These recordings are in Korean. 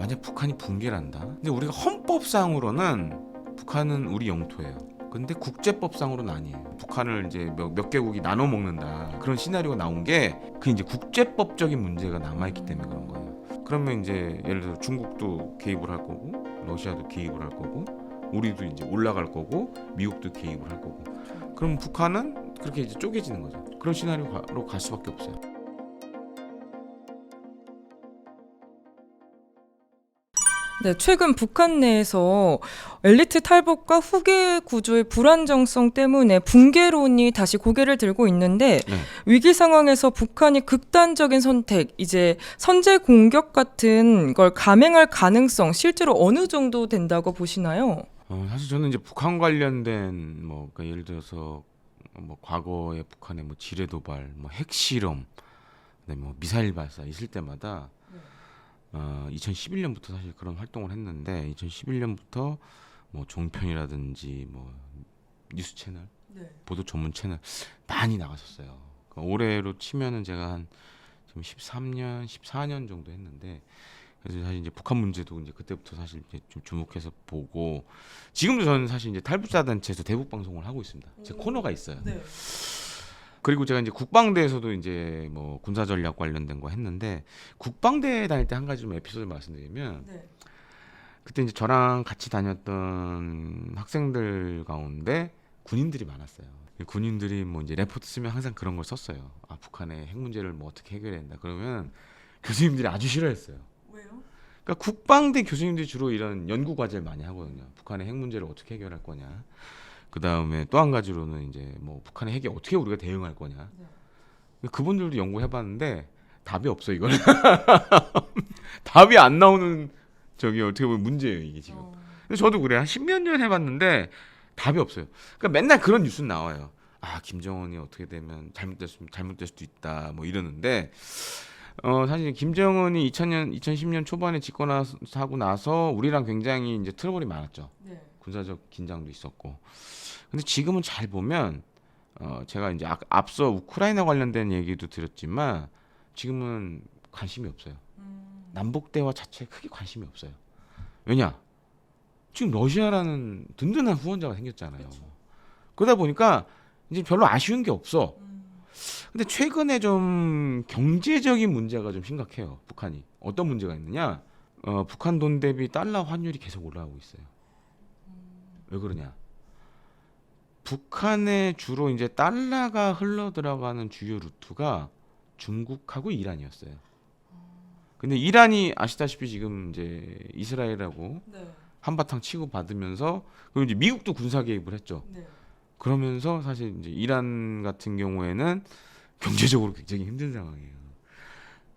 만약 북한이 붕괴를 한다. 근데 우리가 헌법상으로는 북한은 우리 영토예요. 근데 국제법상으로는 아니에요. 북한을 이제 몇, 몇 개국이 나눠 먹는다. 그런 시나리오가 나온 게 그 이제 국제법적인 문제가 남아 있기 때문에 그런 거예요. 그러면 이제 예를 들어 중국도 개입을 할 거고 러시아도 개입을 할 거고 우리도 이제 올라갈 거고 미국도 개입을 할 거고 그럼 북한은 그렇게 이제 쪼개지는 거죠. 그런 시나리오로 갈 수밖에 없어요. 네, 최근 북한 내에서 엘리트 탈북과 후계 구조의 불안정성 때문에 붕괴론이 다시 고개를 들고 있는데 네. 위기 상황에서 북한이 극단적인 선택, 이제 선제 공격 같은 걸 감행할 가능성 실제로 어느 정도 된다고 보시나요? 어, 사실 저는 이제 북한 관련된 뭐 그러니까 예를 들어서 뭐 과거에 북한의 뭐 지뢰 도발, 뭐 핵실험, 그다음에 뭐 미사일 발사 있을 때마다 어, 2011년부터 사실 그런 활동을 했는데 2011년부터 뭐 종편이라든지 뭐 뉴스 채널, 보도 전문 채널 많이 나갔었어요. 그러니까 올해로 치면은 제가 한 지금 13년, 14년 정도 했는데 그래서 사실 이제 북한 문제도 이제 그때부터 사실 이제 좀 주목해서 보고 지금도 저는 사실 이제 탈북자 단체에서 대북 방송을 하고 있습니다. 제 코너가 있어요. 그리고 제가 이제 국방대에서도 이제 뭐 군사 전략 관련된 거 했는데 국방대 다닐 때 한 가지 좀 에피소드 말씀드리면 그때 이제 저랑 같이 다녔던 학생들 가운데 군인들이 많았어요. 군인들이 뭐 이제 레포트 쓰면 항상 그런 걸 썼어요. 아 북한의 핵 문제를 뭐 어떻게 해결해야 된다. 그러면 교수님들이 아주 싫어했어요. 왜요? 그러니까 국방대 교수님들이 주로 이런 연구 과제를 많이 하거든요. 북한의 핵 문제를 어떻게 해결할 거냐. 그 다음에 또 한 가지로는 이제 뭐 북한의 핵에 어떻게 우리가 대응할 거냐. 그분들도 연구해봤는데 답이 없어 이거는. 답이 안 나오는 저기 어떻게 보면 문제예요 이게 지금. 근데 저도 그래 한 십몇 년 해봤는데 답이 없어요. 그러니까 맨날 그런 뉴스 나와요. 아 김정은이 어떻게 되면 잘못됐으면 잘못될 수도 있다 뭐 이러는데 어 사실 김정은이 2000년 2010년 초반에 집권하고 나서 우리랑 굉장히 이제 트러블이 많았죠. 군사적 긴장도 있었고. 근데 지금은 잘 보면 어 제가 이제 앞- 앞서 우크라이나 관련된 얘기도 드렸지만 지금은 관심이 없어요. 남북 대화 자체에 크게 관심이 없어요. 왜냐? 지금 러시아라는 든든한 후원자가 생겼잖아요. 그러다 보니까 이제 별로 아쉬운 게 없어. 근데 최근에 좀 경제적인 문제가 좀 심각해요. 북한이 어떤 문제가 있느냐? 어, 북한 돈 대비 달러 환율이 계속 올라가고 있어요. 왜 그러냐? 북한에 주로 이제 달러가 흘러 들어가는 주요 루트가 중국하고 이란이었어요. 근데 이란이 아시다시피 지금 이제 이스라엘하고 한바탕 치고 받으면서 그리고 이제 미국도 군사 개입을 했죠. 그러면서 사실 이제 이란 같은 경우에는 경제적으로 굉장히 힘든 상황이에요.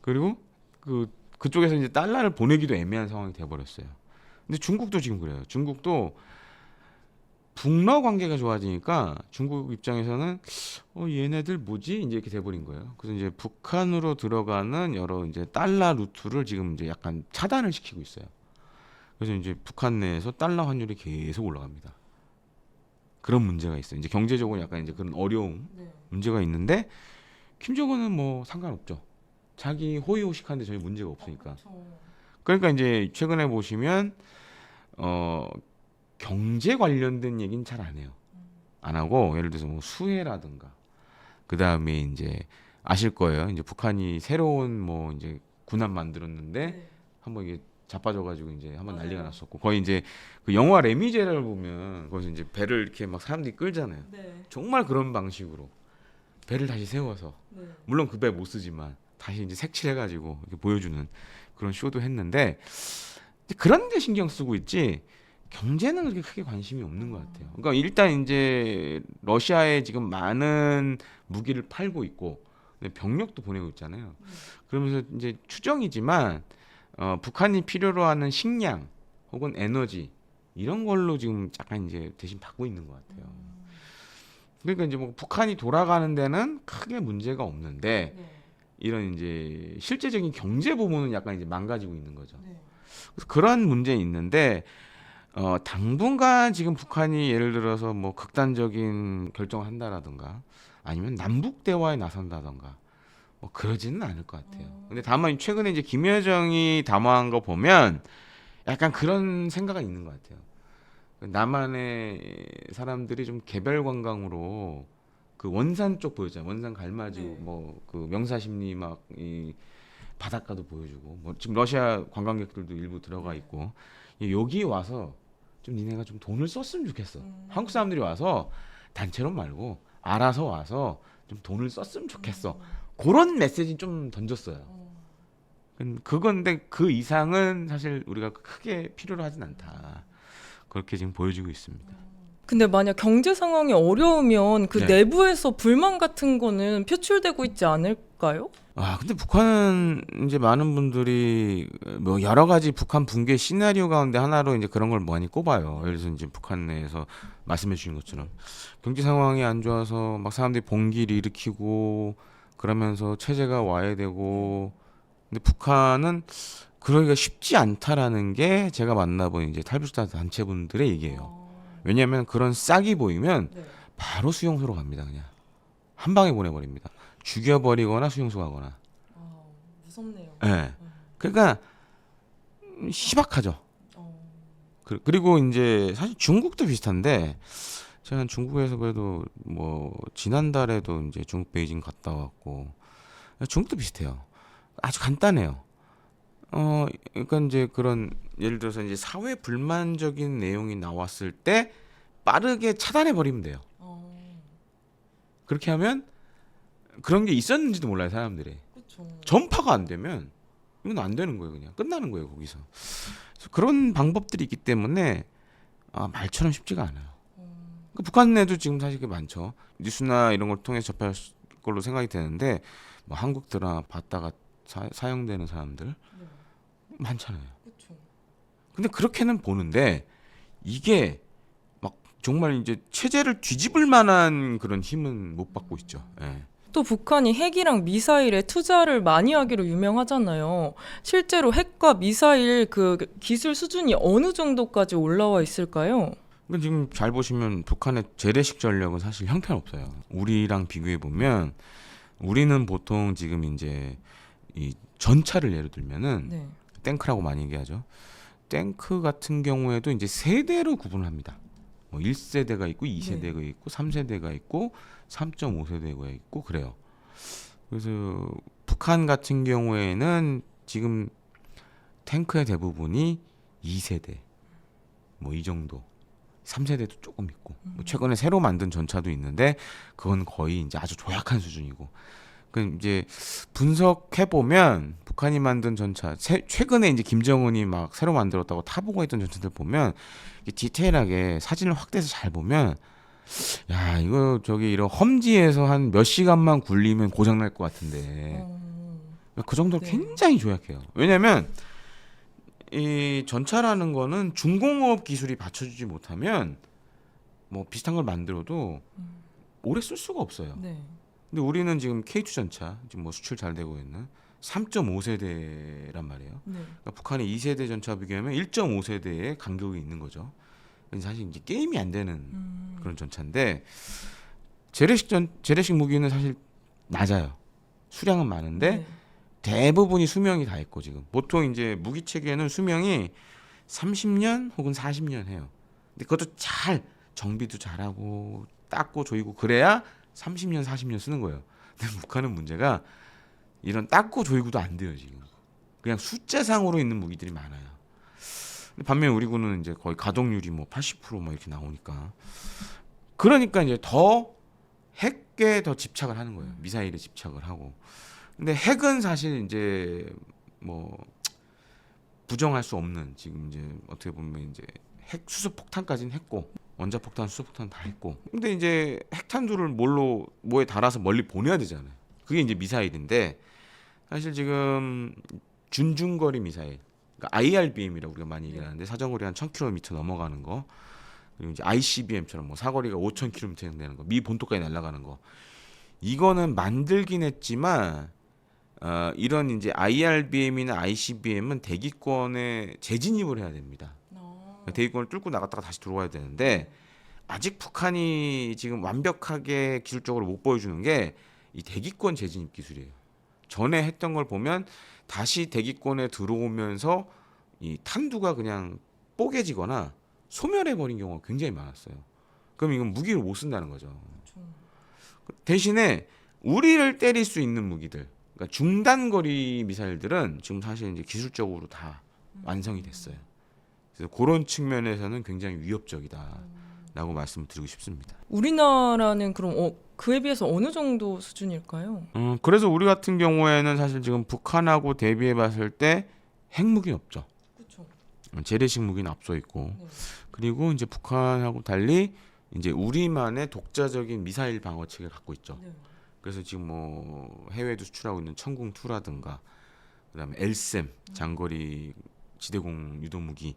그리고 그 그쪽에서 이제 달러를 보내기도 애매한 상황이 돼 버렸어요. 근데 중국도 지금 그래요. 중국도 북러 관계가 좋아지니까 중국 입장에서는 어 얘네들 뭐지 이제 이렇게 돼버린 거예요. 그래서 이제 북한으로 들어가는 여러 이제 달러 루트를 지금 이제 약간 차단을 시키고 있어요. 그래서 이제 북한 내에서 달러 환율이 계속 올라갑니다. 그런 문제가 있어요. 이제 경제적으로 약간 이제 그런 어려움 문제가 있는데 김정은은 뭐 상관없죠. 자기 호의호식한데 전혀 문제가 없으니까. 그러니까 이제 최근에 보시면 어 경제 관련된 얘기는 잘 안 해요. 안 하고 예를 들어서 뭐 수해라든가 그 다음에 이제 아실 거예요. 이제 북한이 새로운 뭐 이제 군함 만들었는데 한번 이게 자빠져가지고 이제 한번 난리가 맞아요. 났었고 거의 이제 그 영화 레미제라를 보면 거기서 이제 배를 이렇게 막 사람들이 끌잖아요. 정말 그런 방식으로 배를 다시 세워서 물론 그 배 못 쓰지만 다시 이제 색칠해가지고 이렇게 보여주는 그런 쇼도 했는데 그런 데 신경 쓰고 있지 경제는 그렇게 크게 관심이 없는 것 같아요. 그러니까 일단 이제 러시아에 지금 많은 무기를 팔고 있고 병력도 보내고 있잖아요. 그러면서 이제 추정이지만 어, 북한이 필요로 하는 식량 혹은 에너지 이런 걸로 지금 약간 이제 대신 받고 있는 것 같아요. 그러니까 이제 뭐 북한이 돌아가는 데는 크게 문제가 없는데 이런 이제 실제적인 경제 부분은 약간 이제 망가지고 있는 거죠. 그래서 그런 문제 있는데 어 당분간 지금 북한이 예를 들어서 뭐 극단적인 결정을 한다라든가 아니면 남북 대화에 나선다든가 뭐 그러지는 않을 것 같아요. 근데 다만 최근에 이제 김여정이 담화한 거 보면 약간 그런 생각은 있는 것 같아요. 남한의 사람들이 좀 개별 관광으로 그 원산 쪽 보였잖아요. 원산 갈마지고 네. 뭐그 명사심리 막 이 바닷가도 보여주고 뭐 지금 러시아 관광객들도 일부 들어가 있고 이 여기 와서 좀 니네가 좀 돈을 썼으면 좋겠어. 한국 사람들이 와서 단체로 말고 알아서 와서 좀 돈을 썼으면 좋겠어. 그런 메시지 좀 던졌어요. 음, 그건데 그 이상은 사실 우리가 크게 필요로 하진 않다. 그렇게 지금 보여지고 있습니다. 근데 만약 경제 상황이 어려우면 그 네. 내부에서 불만 같은 거는 표출되고 있지 않을 까요? 아 근데 북한은 이제 많은 분들이 뭐 여러 가지 북한 붕괴 시나리오 가운데 하나로 이제 그런 걸 많이 꼽아요. 예를 들어서 이제 북한 내에서 말씀해 주신 것처럼 경제 상황이 안 좋아서 막 사람들이 봉기를 일으키고 그러면서 체제가 와야 되고 근데 북한은 그러기가 쉽지 않다라는 게 제가 만나본 이제 탈북자 단체분들의 얘기예요. 왜냐하면 그런 싹이 보이면 네. 바로 수용소로 갑니다. 그냥 한 방에 보내버립니다. 죽여버리거나 수용소 가거나. 무섭네요. 예. 그러니까 음, 희박하죠. 그- 그리고 이제 사실 중국도 비슷한데 제가 중국에서 그래도 뭐 지난달에도 이제 중국 베이징 갔다 왔고 중국도 비슷해요. 아주 간단해요. 어 그러니까 이제 그런 예를 들어서 이제 사회 불만적인 내용이 나왔을 때 빠르게 차단해 버리면 돼요. 그렇게 하면 그런 게 있었는지도 몰라요 사람들이. 그렇죠. 전파가 안 되면 이건 안 되는 거예요 그냥. 끝나는 거예요 거기서. 그래서 그런 방법들이 있기 때문에 아, 말처럼 쉽지가 않아요. 그 북한 내도 지금 사실 게 많죠. 뉴스나 이런 걸 통해서 접할 수- 걸로 생각이 되는데 뭐 한국 드라마 봤다가 사, 사용되는 사람들 많잖아요. 그렇죠. 근데 그렇게는 보는데 이게 막 정말 이제 체제를 뒤집을 만한 그런 힘은 못 받고 있죠. 예. 또 북한이 핵이랑 미사일에 투자를 많이 하기로 유명하잖아요. 실제로 핵과 미사일 그 기술 수준이 어느 정도까지 올라와 있을까요? 근데 지금 잘 보시면 북한의 재래식 전력은 사실 형편없어요. 우리랑 비교해 보면 우리는 보통 지금 이제 이 전차를 예를 들면은 네. 탱크라고 많이 얘기하죠. 탱크 같은 경우에도 이제 세 대로 구분을 합니다. 뭐 1세대가 있고 2세대가 있고 3세대가 있고 3.5세대가 있고 그래요. 그래서 북한 같은 경우에는 지금 탱크의 대부분이 2세대 뭐 이 정도 3세대도 조금 있고 뭐 최근에 새로 만든 전차도 있는데 그건 거의 이제 아주 조약한 수준이고 그 이제 분석해 보면 북한이 만든 전차 새- 최근에 이제 김정은이 막 새로 만들었다고 타보고 있던 전차들 보면 디테일하게 사진을 확대해서 잘 보면 야 이거 저기 이런 험지에서 한 몇 시간만 굴리면 고장 날 것 같은데 그 정도로 네. 굉장히 조약해요. 왜냐하면 이 전차라는 거는 중공업 기술이 받쳐주지 못하면 뭐 비슷한 걸 만들어도 오래 쓸 수가 없어요. 네. 근데 우리는 지금 K2 전차 지금 뭐 수출 잘 되고 있는 3.5세대란 말이에요. 네. 그러니까 북한의 2세대 전차 비교하면 1.5세대의 간격이 있는 거죠. 사실 이제 게임이 안 되는 음. 그런 전차인데 재래식 전 재래식 무기는 사실 낮아요. 수량은 많은데 네. 대부분이 수명이 다 있고 지금 보통 이제 무기 체계는 수명이 30년 혹은 40년 해요. 근데 그것도 잘 정비도 잘하고 닦고 조이고 그래야 30년 40년 쓰는 거예요. 근데 북한은 문제가 이런 닦고 조이고도 안 돼요 지금. 그냥 숫자상으로 있는 무기들이 많아요. 반면에 우리 군은 이제 거의 가동률이 뭐 80%막 이렇게 나오니까 그러니까 이제 더 핵에 더 집착을 하는 거예요. 미사일에 집착을 하고. 근데 핵은 사실 이제 뭐 부정할 수 없는 지금 이제 어떻게 보면 이제 핵 수소 폭탄까지는 했고 원자 폭탄, 수소 폭탄 다 했고. 근데 이제 핵탄두를 뭘로 뭐에 달아서 멀리 보내야 되잖아요. 그게 이제 미사일인데 사실 지금 준중거리 미사일, 그러니까 IRBM이라고 우리가 많이 얘기하는데 사정거리 한 1,000km 넘어가는 거. 그리고 이제 ICBM처럼 뭐 사거리가 5,000km 되는 거, 미 본토까지 날아가는 거. 이거는 만들긴 했지만 어, 이런 이제 IRBM이나 ICBM은 대기권에 재진입을 해야 됩니다. 대기권을 뚫고 나갔다가 다시 들어와야 되는데 아직 북한이 지금 완벽하게 기술적으로 못 보여주는 게 이 대기권 재진입 기술이에요. 전에 했던 걸 보면 다시 대기권에 들어오면서 이 탄두가 그냥 뽀개지거나 소멸해 버린 경우가 굉장히 많았어요. 그럼 이건 무기를 못 쓴다는 거죠. 대신에 우리를 때릴 수 있는 무기들, 그러니까 중단거리 미사일들은 지금 사실 이제 기술적으로 다 완성이 됐어요. 그래서 그런 측면에서는 굉장히 위협적이다라고 말씀을 드리고 싶습니다. 우리나라는 그럼 어, 그에 비해서 어느 정도 수준일까요? 음, 그래서 우리 같은 경우에는 사실 지금 북한하고 대비해 봤을 때 핵무기는 없죠. 그렇죠. 재래식 무기는 앞서 있고 네. 그리고 이제 북한하고 달리 이제 우리만의 독자적인 미사일 방어 체계를 갖고 있죠. 네. 그래서 지금 뭐 해외도 수출하고 있는 천궁 2라든가 그다음에 엘셈 장거리 지대공 유도 무기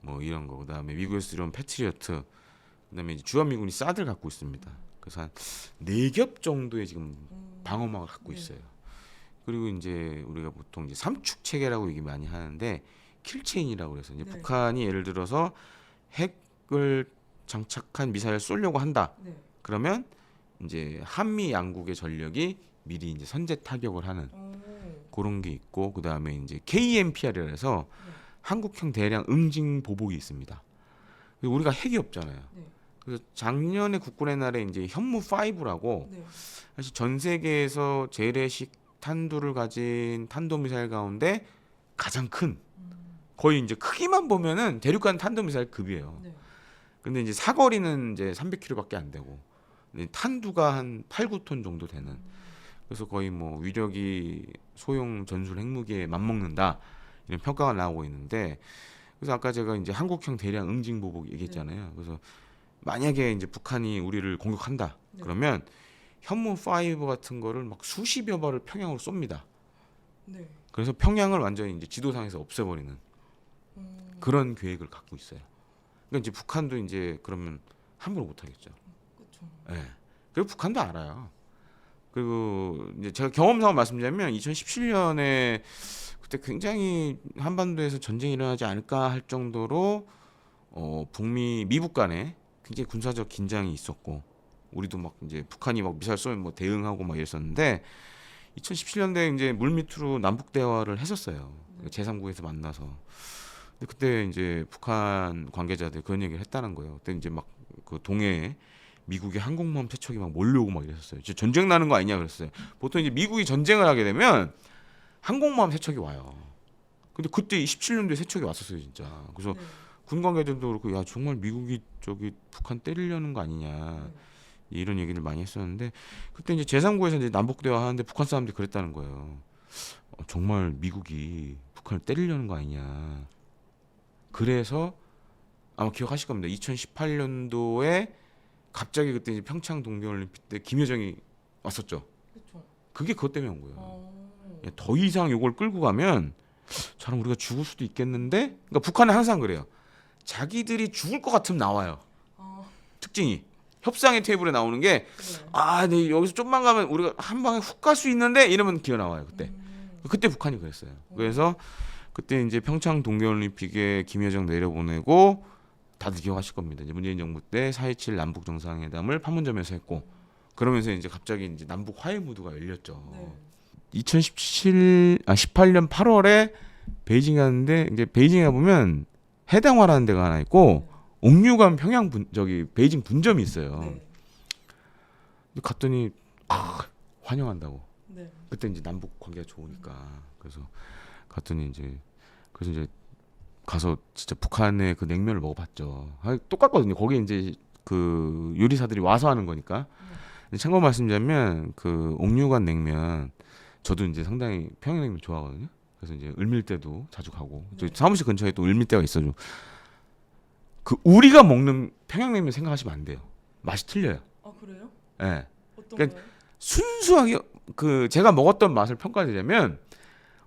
뭐 이런 거 그다음에 미국에서 들여온 패트리어트 그다음에 주한미군이 사드를 갖고 있습니다. 그래서 한 네 겹 정도의 지금 방어막을 갖고 네. 있어요. 그리고 이제 우리가 보통 이제 삼축 체계라고 얘기 많이 하는데 킬체인이라고 그래서 이제 네. 북한이 예를 들어서 핵을 장착한 미사일을 쏘려고 한다. 네. 그러면 이제 한미 양국의 전력이 미리 이제 선제 타격을 하는 그런 게 있고 그 다음에 이제 KMPR이라 해서 네. 한국형 대량 응징 보복이 있습니다. 우리가 핵이 없잖아요. 네. 그래서 작년에 국군의 날에 이제 현무 5라고 네. 사실 전 세계에서 재래식 탄두를 가진 탄도 미사일 가운데 가장 큰 거의 이제 크기만 보면은 대륙간 탄도 미사일 급이에요. 네. 근데 이제 사거리는 이제 300km밖에 안 되고 탄두가 한 8, 9톤 정도 되는 그래서 거의 뭐 위력이 소형 전술 핵무기에 맞먹는다 이런 평가가 나오고 있는데 그래서 아까 제가 이제 한국형 대량 응징 보복 얘기했잖아요. 그래서 만약에 이제 북한이 우리를 공격한다 네. 그러면 현무 5 같은 거를 막 수십여 발을 평양으로 쏩니다. 네. 그래서 평양을 완전히 이제 지도상에서 없애버리는 음, 그런 계획을 갖고 있어요. 그러니까 이제 북한도 이제 그러면 함부로 못 하겠죠. 그렇죠. 예. 그리고 북한도 알아요. 그리고 이제 제가 경험상으로 말씀드리면 2017년에 그때 굉장히 한반도에서 전쟁이 일어나지 않을까 할 정도로 어 북미 미북 간에 굉장히 군사적 긴장이 있었고 우리도 막 이제 북한이 막 미사일 쏘면 뭐 대응하고 막 이랬었는데 2017년도에 이제 물밑으로 남북 대화를 했었어요. 네. 제3국에서 만나서. 근데 그때 이제 북한 관계자들 그런 얘기를 했다는 거예요. 그때 이제 막 그 동해에 미국의 항공모함 세척이 막 몰려오고 막 이랬었어요. 전쟁 나는 거 아니냐 그랬어요. 보통 이제 미국이 전쟁을 하게 되면 항공모함 세척이 와요. 근데 그때 17년도에 세척이 왔었어요, 진짜. 그래서 네. 군 관계자들도 그렇고 야 정말 미국이 저기 북한 때리려는 거 아니냐 이런 얘기를 많이 했었는데 그때 이제 제3국에서 이제 남북 대화 하는데 북한 사람들이 그랬다는 거예요. 어, 정말 미국이 북한을 때리려는 거 아니냐. 그래서 아마 기억하실 겁니다. 2018년도에 갑자기 그때 이제 평창 동계올림픽 때 김여정이 왔었죠. 그렇죠. 그게 그것 때문에 온 거예요. 어. 야, 더 이상 요걸 끌고 가면 저랑 우리가 죽을 수도 있겠는데? 그러니까 북한은 항상 그래요. 자기들이 죽을 것 같으면 나와요. 아, 특징이. 협상의 테이블에 나오는 게 네. 아, 네, 여기서 좀만 가면 우리가 한 방에 훅 갈 수 있는데 이러면 기어 나와요 그때. 음, 그때 북한이 그랬어요. 그래서 그때 이제 평창 동계올림픽에 김여정 내려보내고 다들 기억하실 겁니다. 이제 문재인 정부 때 4.27 남북 정상회담을 판문점에서 했고 그러면서 이제 갑자기 이제 남북 화해 무드가 열렸죠. 네. 2017, 아 18년 8월에 베이징 갔는데 이제 베이징에 보면 해당화라는 데가 하나 있고 옥류관 평양 분 저기 베이징 분점이 있어요. 네. 갔더니 아, 환영한다고. 네. 그때 이제 남북 관계가 좋으니까 그래서 갔더니 이제 그래서 이제 가서 진짜 북한의 그 냉면을 먹어봤죠. 아, 똑같거든요. 거기 이제 그 요리사들이 와서 하는 거니까. 근데 참고 말씀드리면 그 옥류관 냉면 저도 이제 상당히 평양냉면 좋아하거든요. 그래서 이제 을밀대도 자주 가고 저희 네. 사무실 근처에 또 을밀대가 있어요. 그 우리가 먹는 평양냉면 생각하시면 안 돼요. 맛이 틀려요. 아 그래요? 예. 어떤 그러니까 거요? 순수하게 그 제가 먹었던 맛을 평가드리자면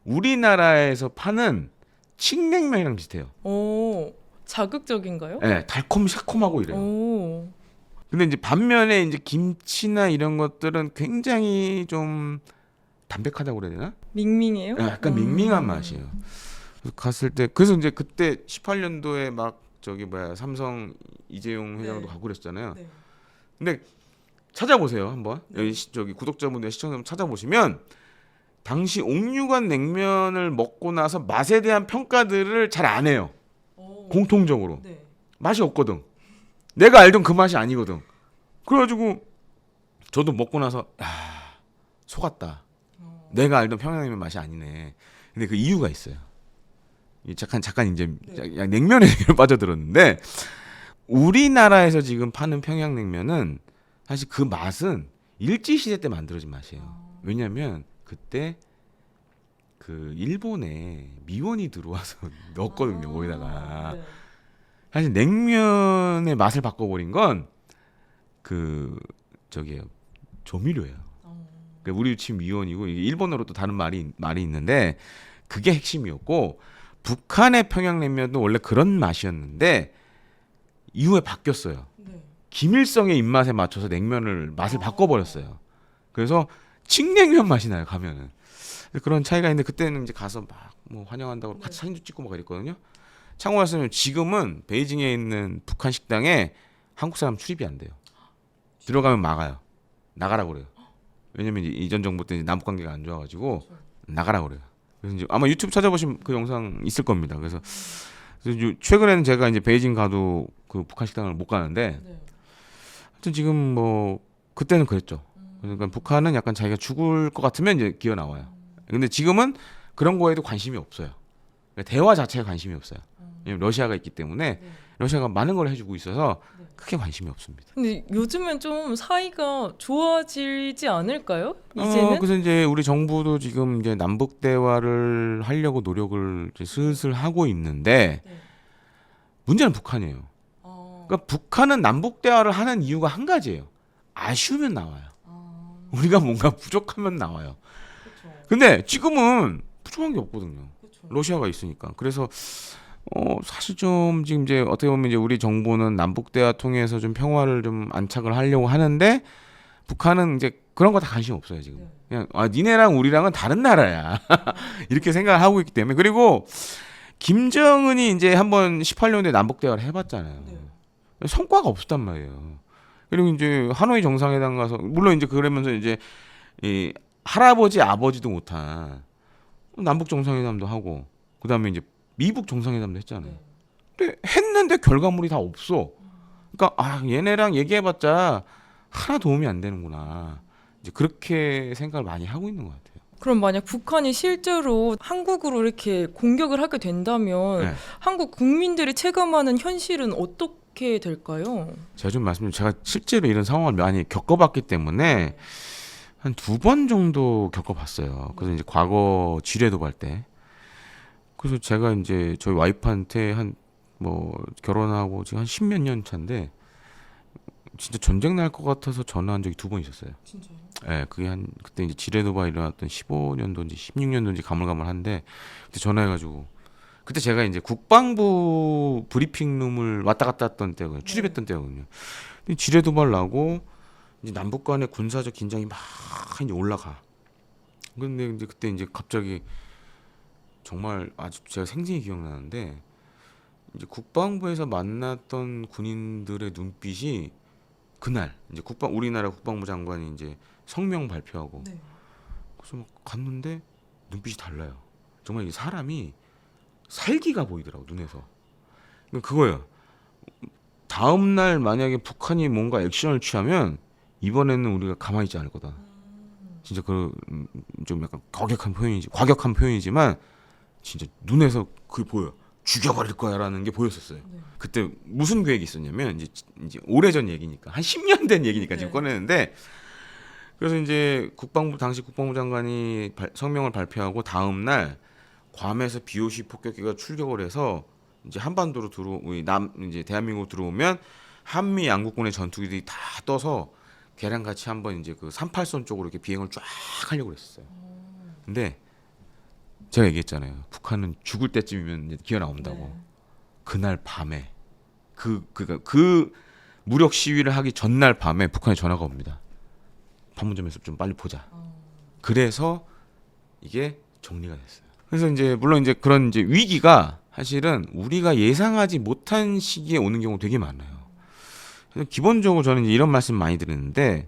우리나라에서 파는 칡냉면이랑 비슷해요. 오 자극적인가요? 예, 달콤 새콤하고 이래요. 오. 근데 이제 반면에 이제 김치나 이런 것들은 굉장히 좀 담백하다고 그래야 되나? 밍밍해요? 예, 약간 음. 밍밍한 맛이에요. 그래서 갔을 때 그래서 이제 그때 18년도에 막 저기 뭐야 삼성 이재용 회장도 네. 가고 그랬잖아요. 네. 근데 찾아보세요 한번 네. 여기 시- 저기 구독자분들 시청자분 찾아보시면 당시 옥류관 냉면을 먹고 나서 맛에 대한 평가들을 잘 안 해요. 공통적으로 네. 맛이 없거든. 내가 알던 그 맛이 아니거든. 그래가지고 저도 먹고 나서 야 속았다. 내가 알던 평양냉면 맛이 아니네. 근데 그 이유가 있어요. 이 잠깐 잠깐 이제 네. 야, 냉면에 빠져들었는데 우리나라에서 지금 파는 평양냉면은 사실 그 맛은 일제 시대 때 만들어진 맛이에요. 왜냐하면 그때 그 일본에 미원이 들어와서 넣었거든요. 거기다가 네. 사실 냉면의 맛을 바꿔버린 건 그 저기요 조미료예요. 그러니까 우리 집 미원이고 이게 일본어로 또 다른 말이 말이 있는데 그게 핵심이었고 북한의 평양냉면도 원래 그런 맛이었는데 이후에 바뀌었어요. 네. 김일성의 입맛에 맞춰서 냉면을 맛을 어. 바꿔버렸어요. 그래서 칡냉면 맛이 나요 가면은 그런 차이가 있는데 그때는 이제 가서 막 뭐 환영한다고 네. 같이 사진도 찍고 막 이랬거든요. 참고 말씀드리면 지금은 베이징에 있는 북한 식당에 한국 사람 출입이 안 돼요. 들어가면 막아요. 나가라고 그래요. 왜냐면 이전 정부 때 남북 관계가 안 좋아가지고 그렇죠. 나가라고 그래요. 그래서 이제 아마 유튜브 찾아보시면 그 영상 있을 겁니다. 그래서, 그래서 최근에는 제가 이제 베이징 가도 그 북한 식당을 못 가는데 네. 하여튼 지금 뭐 그때는 그랬죠. 그러니까 북한은 약간 자기가 죽을 것 같으면 이제 기어 나와요. 근데 지금은 그런 거에도 관심이 없어요. 그러니까 대화 자체에 관심이 없어요. 왜냐면 러시아가 있기 때문에 네. 러시아가 많은 걸 해주고 있어서 네. 크게 관심이 없습니다. 근데 요즘은 좀 사이가 좋아지지 않을까요? 이제는? 어, 그래서 이제 우리 정부도 지금 이제 남북 대화를 하려고 노력을 이제 슬슬 하고 있는데 네. 문제는 북한이에요. 어. 그러니까 북한은 남북 대화를 하는 이유가 한 가지예요. 아쉬우면 나와요. 아, 우리가 뭔가 부족하면 나와요. 그렇죠. 근데 지금은 부족한 게 없거든요. 그렇죠. 러시아가 있으니까. 그래서 어 사실 좀 지금 이제 어떻게 보면 이제 우리 정부는 남북 대화 통해서 좀 평화를 좀 안착을 하려고 하는데 북한은 이제 그런 거 다 관심 없어요 지금. 네. 그냥 아 니네랑 우리랑은 다른 나라야 이렇게 생각을 하고 있기 때문에 그리고 김정은이 이제 한번 18년도에 남북 대화를 해봤잖아요. 네. 성과가 없었단 말이에요. 그리고 이제 하노이 정상회담 가서 물론 이제 그러면서 이제 이 할아버지 아버지도 못한 남북 정상회담도 하고 그다음에 이제 미북 정상회담도 했잖아요. 네. 근데 했는데 결과물이 다 없어. 그러니까 아 얘네랑 얘기해봤자 하나 도움이 안 되는구나. 이제 그렇게 생각을 많이 하고 있는 것 같아요. 그럼 만약 북한이 실제로 한국으로 이렇게 공격을 하게 된다면 네. 한국 국민들이 체감하는 현실은 어떻게 될까요? 제가 좀 말씀드리면 제가 실제로 이런 상황을 많이 겪어봤기 때문에 한 두 번 정도 겪어봤어요. 그래서 이제 과거 지뢰 도발 때. 그래서 제가 이제 저희 와이프한테 한 뭐 결혼하고 지금 한 십몇 년 차인데 진짜 전쟁 날 것 같아서 전화한 적이 두 번 있었어요. 진짜요? 예, 그게 한 그때 이제 지뢰 도발 일어났던 15년도인지 16년도인지 가물가물한데 그때 전화해가지고 그때 제가 이제 국방부 브리핑룸을 왔다 갔다 했던 때거든요. 출입했던 때거든요. 근데 지뢰 도발 나고 이제 남북 간의 군사적 긴장이 막 이제 올라가. 근데 이제 그때 이제 갑자기 정말 아주 제가 생생히 기억나는데 이제 국방부에서 만났던 군인들의 눈빛이 그날 이제 국방 우리나라 국방부 장관이 이제 성명 발표하고 네. 그래서 막 갔는데 눈빛이 달라요. 정말 이 사람이 살기가 보이더라고 눈에서. 그러니까 그거예요. 다음 날 만약에 북한이 뭔가 액션을 취하면 이번에는 우리가 가만히 있지 않을 거다. 진짜 그좀 약간 과격한 표현이지 과격한 표현이지만 진짜 눈에서 그게 보여. 죽여버릴 거야라는 게 보였었어요. 네. 그때 무슨 계획이 있었냐면 이제 이제 오래전 얘기니까 한 10년 된 얘기니까 지금 네. 꺼내는데 그래서 이제 국방부 당시 국방부 장관이 발- 성명을 발표하고 다음 날 괌에서 BOC 폭격기가 출격을 해서 이제 한반도로 들어 우리 남 이제 대한민국 들어오면 한미 양국군의 전투기들이 다 떠서 걔랑 같이 한번 이제 그 38선 쪽으로 이렇게 비행을 쫙 하려고 그랬어요. 근데 제가 얘기했잖아요. 북한은 죽을 때쯤이면 기어 나온다고. 네. 그날 밤에 그 그가 그 무력 시위를 하기 전날 밤에 북한에 전화가 옵니다. 판문점에서 좀 빨리 보자. 어. 그래서 이게 정리가 됐어요. 그래서 이제 물론 이제 그런 이제 위기가 사실은 우리가 예상하지 못한 시기에 오는 경우 되게 많아요. 그래서 기본적으로 저는 이런 말씀 많이 드리는데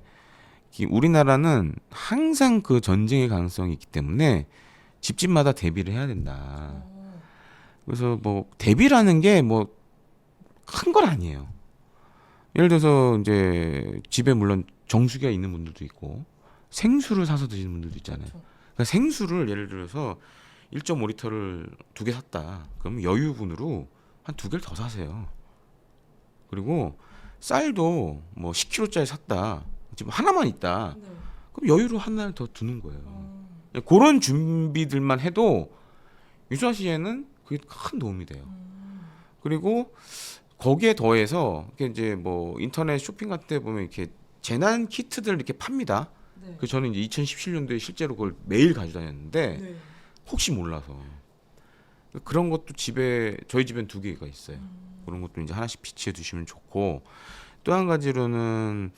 이 우리나라는 항상 그 전쟁의 가능성이 있기 때문에 집집마다 대비를 해야 된다. 어. 그래서 뭐 대비라는 게 뭐 큰 건 아니에요. 예를 들어서 이제 집에 물론 정수기가 있는 분들도 있고 생수를 사서 드시는 분들도 있잖아요. 그렇죠. 그러니까 생수를 예를 들어서 1.5리터를 두 개 샀다. 그럼 여유분으로 한 두 개를 더 사세요. 그리고 쌀도 뭐 10kg짜리 샀다. 지금 하나만 있다. 네. 그럼 여유로 하나를 더 두는 거예요. 어. 그런 준비들만 해도 유사 시에는 그게 큰 도움이 돼요. 음. 그리고 거기에 더해서 이게 이제 뭐 인터넷 쇼핑 같은 데 보면 이렇게 재난 키트들 이렇게 팝니다. 네. 그 저는 이제 2017년도에 실제로 그걸 매일 가지고 다녔는데 네. 혹시 몰라서 그런 것도 집에 저희 집엔 두 개가 있어요. 음. 그런 것도 이제 하나씩 비치해 두시면 좋고 또 한 가지로는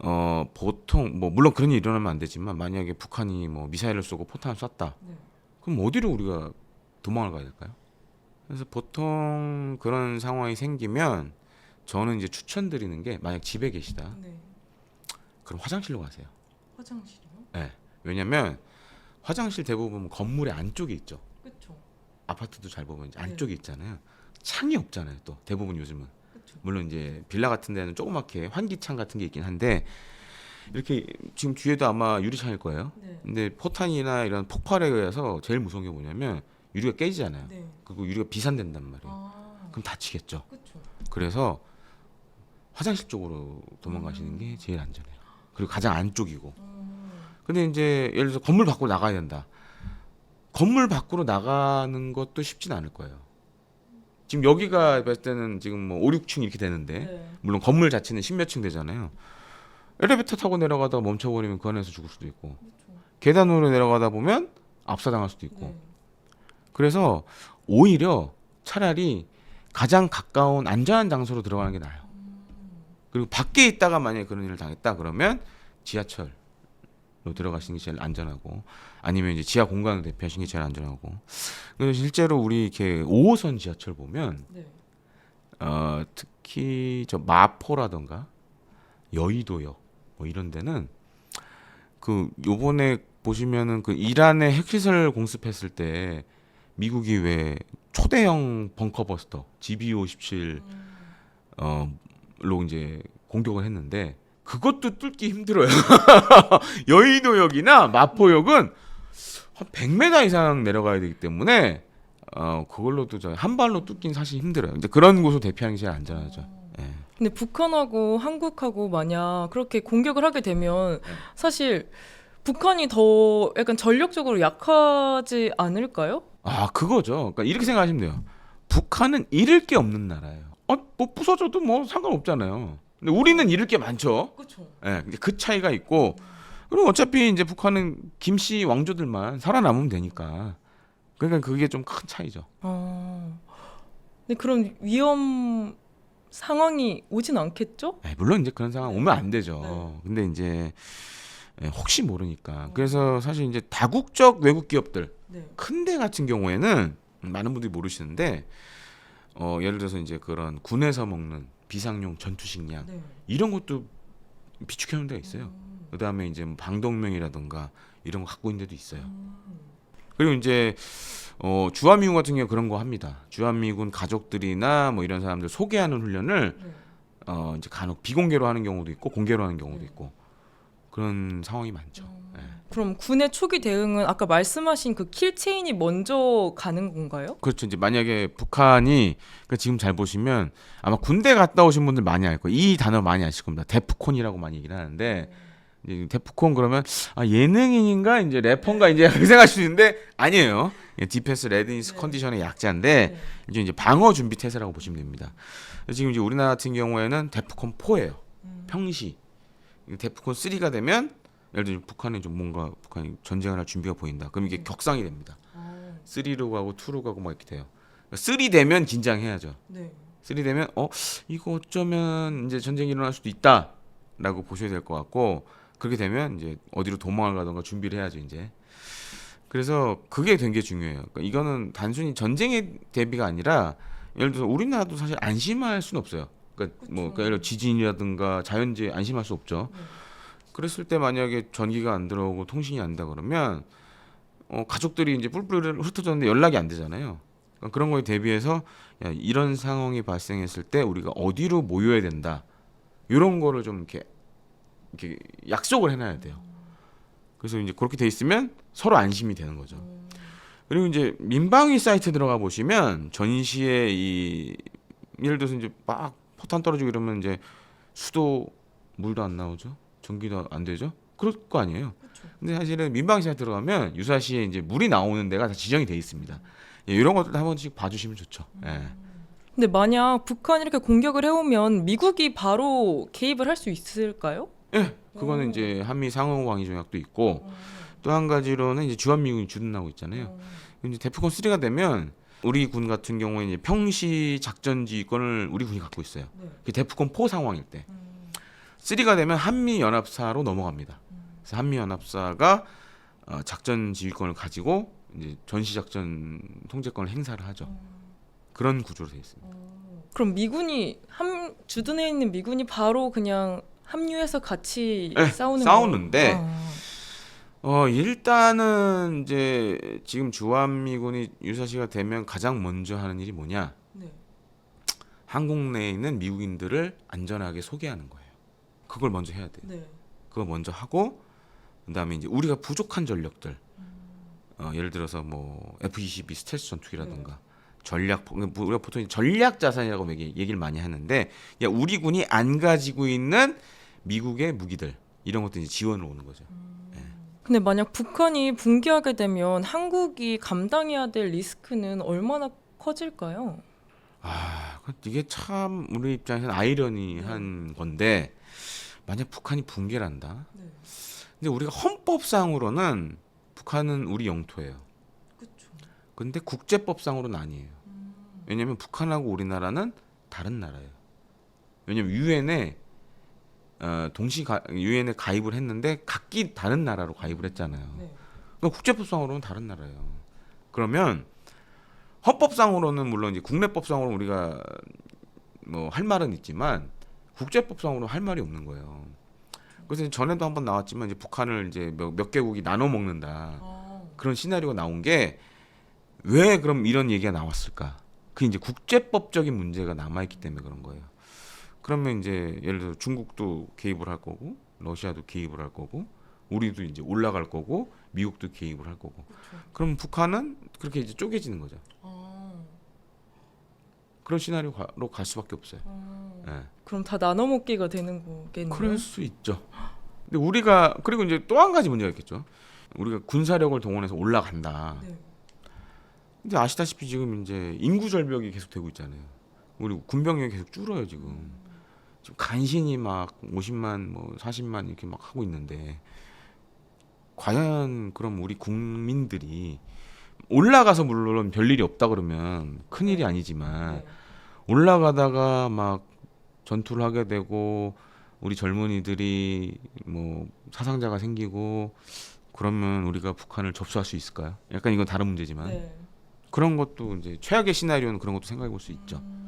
어 보통 뭐 물론 그런 일이 일어나면 안 되지만 만약에 북한이 뭐 미사일을 쏘고 포탄을 쐈다 네. 그럼 어디로 우리가 도망을 가야 될까요? 그래서 보통 그런 상황이 생기면 저는 이제 추천드리는 게 만약 집에 계시다 네. 그럼 화장실로 가세요. 화장실이요? 왜냐면 화장실 대부분 건물의 안쪽에 있죠. 그렇죠. 아파트도 잘 보면 이제 네. 안쪽에 있잖아요. 창이 없잖아요. 또 대부분 요즘은. 물론 이제 빌라 같은 데는 조그맣게 환기창 같은 게 있긴 한데 이렇게 지금 뒤에도 아마 유리창일 거예요. 네. 근데 포탄이나 이런 폭발에 의해서 제일 무서운 게 뭐냐면 유리가 깨지잖아요. 네. 그리고 유리가 비산된단 말이에요. 아. 그럼 다치겠죠. 그렇죠. 그래서 화장실 쪽으로 도망가시는 게 제일 안전해요. 그리고 가장 안쪽이고. 음. 근데 이제 예를 들어서 건물 밖으로 나가야 된다. 건물 밖으로 나가는 것도 쉽진 않을 거예요. 지금 여기가 봤을 때는 지금 뭐 5, 6층 이렇게 되는데 네. 물론 건물 자체는 십몇 층 되잖아요. 엘리베이터 타고 내려가다가 멈춰버리면 그 안에서 죽을 수도 있고 그렇죠. 계단으로 내려가다 보면 압사당할 수도 있고 네. 그래서 오히려 차라리 가장 가까운 안전한 장소로 들어가는 게 나아요. 음. 그리고 밖에 있다가 만약에 그런 일을 당했다 그러면 지하철로 들어가시는 게 제일 안전하고 아니면 이제 지하 공간을 대피하시는 게 제일 안전하고 그래서 실제로 우리 이렇게 5호선 지하철 보면 네. 어, 특히 저 마포라던가 여의도역 뭐 이런 데는 그 요번에 보시면은 그 이란의 핵시설 공습했을 때 미국이 왜 초대형 벙커버스터 GBU-57 음. 어로 이제 공격을 했는데 그것도 뚫기 힘들어요. 여의도역이나 마포역은 한 100m 이상 내려가야 되기 때문에 어 그걸로도 저한 발로 뚫긴 사실 힘들어요. 이제 그런 곳을 대피하는 게 제일 안전하죠. 예. 근데 북한하고 한국하고 만약 그렇게 공격을 하게 되면 네. 사실 북한이 더 약간 전력적으로 약하지 않을까요? 아 그거죠. 그러니까 이렇게 생각하시면 돼요. 북한은 잃을 게 없는 나라예요. 어뭐 부서져도 뭐 상관없잖아요. 근데 우리는 잃을 게 많죠. 그렇죠. 예, 이제 그 차이가 있고 그리고 어차피 이제 북한은 김씨 왕조들만 살아남으면 되니까 그러니까 그게 좀 큰 차이죠. 아. 근데 그런 위험 상황이 오진 않겠죠? 예, 물론 이제 그런 상황 오면 안 되죠. 네. 근데 이제 예, 혹시 모르니까 그래서 사실 이제 다국적 외국 기업들 네. 큰 데 같은 경우에는 많은 분들이 모르시는데 어, 예를 들어서 이제 그런 군에서 먹는 비상용 전투식량 네. 이런 것도 비축해 놓은 데가 있어요. 음. 그다음에 이제 뭐 방독면이라든가 이런 거 갖고 있는 데도 있어요. 음. 그리고 이제 어, 주한미군 같은 경우 그런 거 합니다. 주한미군 가족들이나 뭐 이런 사람들 소개하는 훈련을 네. 어, 이제 간혹 비공개로 하는 경우도 있고 공개로 하는 경우도 네. 있고 그런 상황이 많죠. 음. 예. 그럼 군의 초기 대응은 아까 말씀하신 그 킬체인이 먼저 가는 건가요? 그렇죠. 이제 만약에 북한이 그러니까 지금 잘 보시면 아마 군대 갔다 오신 분들 많이 알 거예요. 이 단어 많이 아실 겁니다. 데프콘이라고 많이 얘기를 하는데 이제 데프콘 그러면 아 예능인인가 이제 래퍼인가 이제 생각할 수 있는데 아니에요. 예, 디펜스 레디니스 네. 컨디션의 약자인데 네. 이제 이제 방어 준비 태세라고 보시면 됩니다. 지금 이제 우리나라 같은 경우에는 데프콘 4예요. 음. 평시 데프콘 3가 되면 예를 들어 북한이 좀 뭔가 북한이 전쟁을 할 준비가 보인다. 그럼 이게 격상이 됩니다. 아, 3로 가고 2로 가고 막 이렇게 돼요. 3 되면 긴장해야죠. 네. 3 되면 어 이거 어쩌면 이제 전쟁이 일어날 수도 있다라고 보셔야 될 것 같고 그렇게 되면 이제 어디로 도망을 가던가 준비를 해야죠 이제. 그래서 그게 된 게 중요해요. 그러니까 이거는 단순히 전쟁의 대비가 아니라 예를 들어서 우리나라도 사실 안심할 수는 없어요. 그러니까 뭐 그쵸. 그러니까 예를 들어 지진이라든가 자연재해 안심할 수 없죠. 네. 그랬을 때 만약에 전기가 안 들어오고 통신이 안 된다 그러면 어, 가족들이 이제 뿔뿔이 흩어졌는데 연락이 안 되잖아요. 그러니까 그런 거에 대비해서 야, 이런 상황이 발생했을 때 우리가 어디로 모여야 된다. 이런 거를 좀 이렇게 이렇게 약속을 해놔야 돼요. 그래서 이제 그렇게 돼 있으면 서로 안심이 되는 거죠. 그리고 이제 민방위 사이트 들어가 보시면 전시에 이 예를 들어서 이제 막 포탄 떨어지고 이러면 이제 수도 물도 안 나오죠. 전기도 안 되죠. 그럴 거 아니에요. 근데 사실은 민방위 사이트 들어가면 유사시에 이제 물이 나오는 데가 다 지정이 돼 있습니다. 예, 이런 것들 한 번씩 봐주시면 좋죠. 예. 근데 만약 북한이 이렇게 공격을 해오면 미국이 바로 개입을 할 수 있을까요? 예, 그거는 이제 한미 상호관계 조약도 있고 또 한 가지로는 이제 주한미군이 주둔하고 있잖아요. 이제 데프콘 3가 되면 우리 군 같은 경우에 이제 평시 작전 지휘권을 우리 군이 갖고 있어요. 네. 그 데프콘 4 상황일 때. 3가 되면 한미 연합사로 넘어갑니다. 그래서 한미 연합사가 어, 작전 지휘권을 가지고 이제 전시 작전 통제권을 행사를 하죠. 그런 구조로 되어 있습니다. 그럼 미군이 함 주둔해 있는 미군이 바로 그냥 합류해서 같이 네, 싸우는 싸우는데? 아. 어 일단은 이제 지금 주한미군이 유사시가 되면 가장 먼저 하는 일이 뭐냐? 네. 한국 내에 있는 미국인들을 안전하게 소개하는 거예요. 그걸 먼저 해야 돼요. 네. 그거 먼저 하고 그다음에 이제 우리가 부족한 전력들 어, 예를 들어서 뭐 F-22 스텔스 전투기라든가 전략 그러니까 우리가 보통 전략 자산이라고 얘기, 얘기를 많이 하는데 야 우리 군이 안 가지고 있는 미국의 무기들 이런 것들 이제 지원을 오는 거죠. 근데 만약 북한이 붕괴하게 되면 한국이 감당해야 될 리스크는 얼마나 커질까요? 아 그- 이게 참 우리 입장에서는 아이러니한 건데 만약 북한이 붕괴를 한다. 네. 근데 우리가 헌법상으로는 북한은 우리 영토예요. 그렇죠. 근데 국제법상으로는 아니에요. 왜냐하면 북한하고 우리나라는 다른 나라예요. 왜냐하면 유엔에 어, 동시 가, 유엔에 가입을 했는데 각기 다른 나라로 가입을 했잖아요. 네. 그러니까 국제법상으로는 다른 나라예요. 그러면 헌법상으로는 물론 이제 국내법상으로 우리가 뭐 할 말은 있지만 국제법상으로 할 말이 없는 거예요. 그래서 전에도 한번 나왔지만 이제 북한을 이제 몇, 몇 개국이 나눠 먹는다. 아. 그런 시나리오가 나온 게 왜 그럼 이런 얘기가 나왔을까? 그 이제 국제법적인 문제가 남아 있기 때문에 그런 거예요. 그러면 이제 예를 들어 중국도 개입을 할 거고 러시아도 개입을 할 거고 우리도 이제 올라갈 거고 미국도 개입을 할 거고. 그럼 북한은 그렇게 이제 쪼개지는 거죠. 아. 그런 시나리오로 갈 수밖에 없어요. 아. 예. 그럼 다 나눠 먹기가 되는 거겠네요. 그럴 수 있죠. 근데 우리가 그리고 이제 또 한 가지 문제가 있겠죠. 우리가 군사력을 동원해서 올라간다. 네. 근데 아시다시피 지금 이제 인구 절벽이 계속 되고 있잖아요. 우리 군병력이 계속 줄어요 지금. 지금 간신히 막 50만 뭐 40만 이렇게 막 하고 있는데 과연 그럼 우리 국민들이 올라가서 물론 별일이 없다 그러면 큰일이 아니지만 네. 올라가다가 막 전투를 하게 되고 우리 젊은이들이 뭐 사상자가 생기고 그러면 우리가 북한을 접수할 수 있을까요? 약간 이건 다른 문제지만 네. 그런 것도 이제 최악의 시나리오는 그런 것도 생각해 볼 수 있죠. 음.